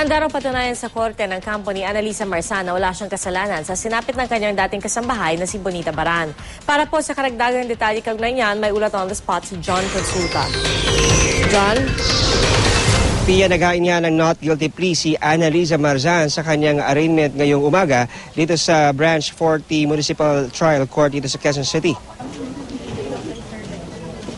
Handa raw patunayan sa korte ng kampo ni Annalisa Marsan na wala siyang kasalanan sa sinapit ng kanyang dating kasambahay na si Bonita Baran. Para po sa karagdagang detalye kaugnay niyan, may ulat on the spot si John Consulta. John? Pia naghain niya ng not guilty plea si Annalisa Marzan sa kanyang arraignment ngayong umaga dito sa Branch 40 Municipal Trial Court dito sa Quezon City.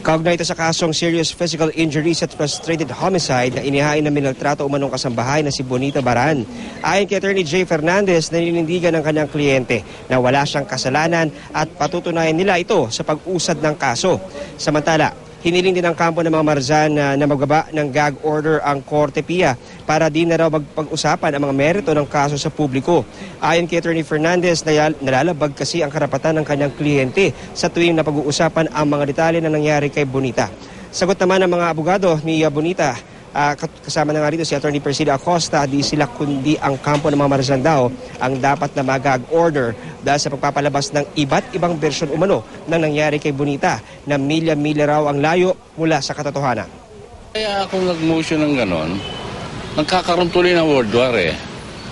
Kaugnay ito sa kasong serious physical injuries at frustrated homicide na inihain ng minaltrato umanong kasambahay na si Bonita Baran. Ayon kay Attorney Jay Fernandez, naninindigan ng kanyang kliyente na wala siyang kasalanan at patutunayan nila ito sa pag-usad ng kaso. Samantala, Hiniling din ng kampo ng mga Marzan na, na magbaba ng gag order ang Korte Pia para di na raw magpag-usapan ang mga merito ng kaso sa publiko. Ayon kay Attorney Fernandez, nalalabag kasi ang karapatan ng kanyang kliyente sa tuwing na pag-uusapan ang mga detalye na nangyari kay Bonita. Sagot naman ng mga abogado ni uh, Bonita, ah, kat- kasama na nga rito si Attorney Persida Acosta, di sila kundi ang kampo ng mga Marzan daw ang dapat na mag-gag order dahil sa pagpapalabas ng iba't ibang bersyon umano ng nangyari kay Bonita na milya-milya raw ang layo mula sa katotohanan. Kaya kung nag-motion ng ganon, nagkakaroon tuloy ng world war eh.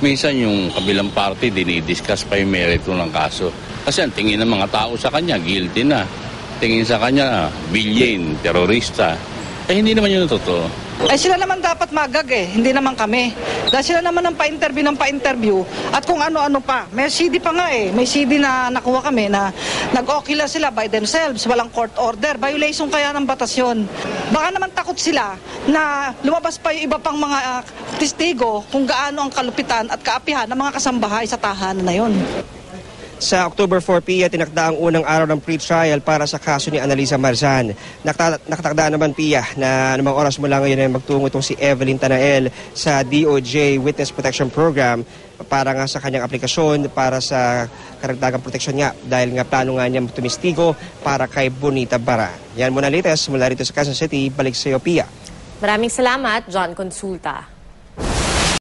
Minsan yung kabilang party dinidiscuss pa yung merito ng kaso. Kasi ang tingin ng mga tao sa kanya, guilty na. Tingin sa kanya, billion, terorista. Eh hindi naman yun totoo. Ay sila naman dapat magag eh, hindi naman kami. Dahil sila naman ang pa-interview ng pa-interview at kung ano-ano pa. May CD pa nga eh, may CD na nakuha kami na nag-okay lang sila by themselves, walang court order. Violation kaya ng batas yun. Baka naman takot sila na lumabas pa yung iba pang mga ah, testigo kung gaano ang kalupitan at kaapihan ng mga kasambahay sa tahanan na yun. Sa October 4 PIA, tinakda ang unang araw ng pre-trial para sa kaso ni Annalisa Marzan. Nakatakda naman PIA na namang oras mula ngayon ay magtungo itong si Evelyn Tanael sa DOJ Witness Protection Program para nga sa kanyang aplikasyon para sa karagdagang proteksyon nga dahil nga plano nga niya tumistigo para kay Bonita Bara. Yan muna latest mula rito sa Quezon City. Balik sa iyo, PIA. Maraming salamat, John Consulta.